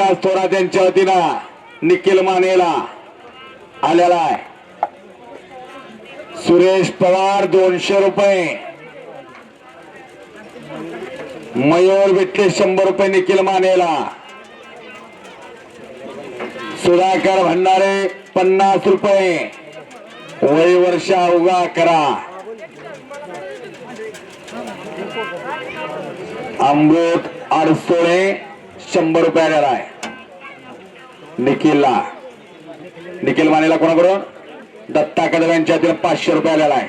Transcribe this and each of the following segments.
विकास थोरात यांच्या वतीनं निखिल मानेला आलेला आहे. सुरेश पवार दोनशे रुपये. मयूर विठले शंभर रुपये निखिल मानेला. सुधाकर भंडारे पन्नास रुपये. वय वर्ष उगा करा अमृत अडसोळे. शंभर रुपये आहे. निखिलला. निखिल मानेला कोणाकडून? दत्ता कदम यांच्या हातीनं पाचशे रुपये आलेला आहे.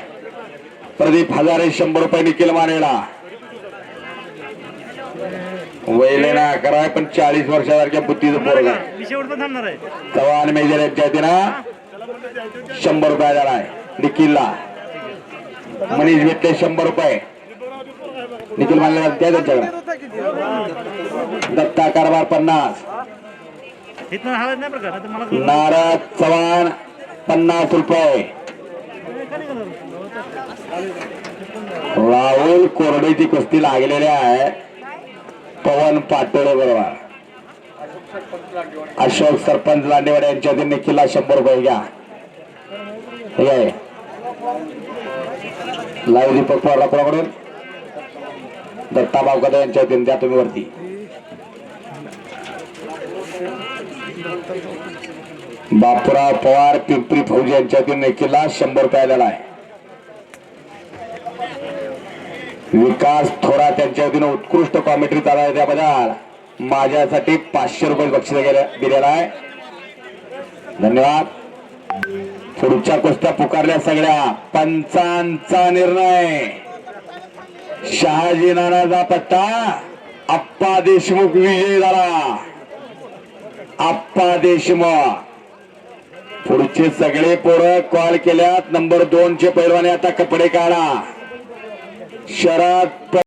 प्रदीप हजारे शंभर रुपये निखिल मानेला. वैले ना अकरा आहे पण चाळीस वर्षासारख्या बुद्धीचं पोरग आहे. चव्हाण मेजर यांच्या हातीनं शंभर रुपये आलेला आहे. निखिलला. मनीष भेटले शंभर रुपये. निखिल मानला द्या त्यांच्याकडे. दत्ता कारभार पन्नास. नारद चव्हाण पन्नास रुपये. राहुल कोरडेची कुस्ती लागलेली आहे. पवन पाटोळे बरोबर. अशोक सरपंच लांडेवाडे यांच्या हाती निखिलला शंभर रुपये घ्या. हे. लाईव्ह दीपक पवारला कोणाकडून? दत्ता बावकदे यांच्या हाती त्या तुम्ही वरती. बापूराव पवार पिंपरी फौजी यांच्यातील निखिलला शंभर रुपये आलेला आहे. विकास थोरात यांच्या वतीनं उत्कृष्ट कॉमेंट्री चालू आहे त्याबद्दल माझ्यासाठी पाचशे रुपये बक्षीस दिलेला आहे. धन्यवाद. पुढच्या कुस्त्या पुकारल्या सगळ्या. पंचांचा निर्णय. शहाजी नानाचा पट्टा आप्पा देशमुख विजय झाला. आप्पा देशमुख. पुढचे सगळे पोरं कॉल केल्यात नंबर दोन चे पैलवाने आता कपडे काढा. शरद